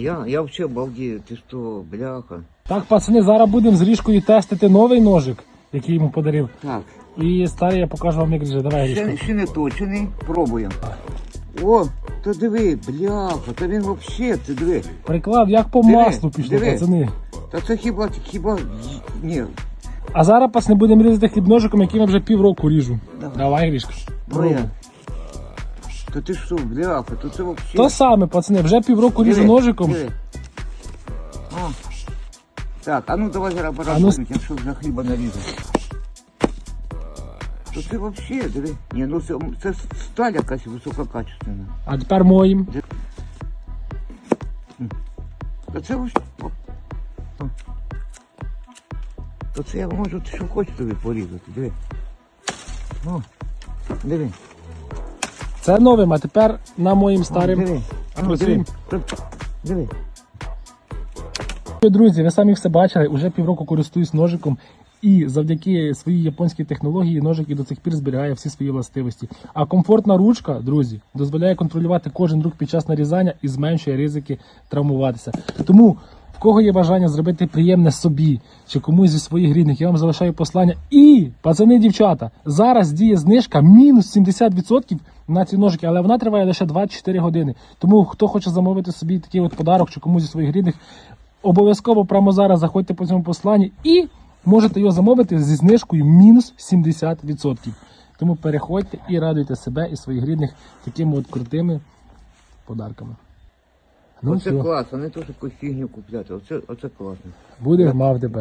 Я, я вообще балдею, ти що, бляха. Так, пацани, зараз будемо з ріжкою тестити новий ножик, який йому подарив. Так, І старий я покажу вам, як ріже. Давай ще, ріжку. ще не точений, пробуємо. О, то диви, бляха, та він вообще, ти диви. Приклав, як по Диви, маслу пішло, диви. пацани. Та це хіба, хіба, ні. А зараз, пацани, будемо різати хлібножиком, яким я вже півроку ріжу. Давай. Давай, ріжка. Моя. Та ти що, бляха, то це вообще. То саме, пацани, вже півроку ріжу Диви, ножиком. диви. Так, а ну давай зараз ну, порахуємо, якщо вже хліба нарізати. То це вообще, диви. Ні, ну це, це сталь якась висококачественна. А тепер моїм. Та це ось. о. О. То це я можу, що хочу тобі порізати, диви. О, диви. Це новим, а тепер на моїм старим. Диви. Ну, диви. Друзі, ви самі все бачили, уже півроку користуюсь ножиком. І завдяки своїй японській технології ножик і до цих пір зберігає всі свої властивості. А комфортна ручка, друзі, дозволяє контролювати кожен рух під час нарізання і зменшує ризики травмуватися. Тому в кого є бажання зробити приємне собі чи комусь зі своїх рідних, я вам залишаю послання. І, пацани, дівчата, зараз діє знижка мінус 70% на ці ножики, але вона триває лише 24 години. Тому хто хоче замовити собі такий от подарок чи комусь зі своїх рідних, обов'язково прямо зараз заходьте по цьому посланні і можете його замовити зі знижкою мінус 70%. Тому переходьте і радуйте себе і своїх рідних такими от крутими подарками. Ну, Оце все, клас, вони не то, що якусь фігню купляти. Оце, оце класно. буде мав тебе.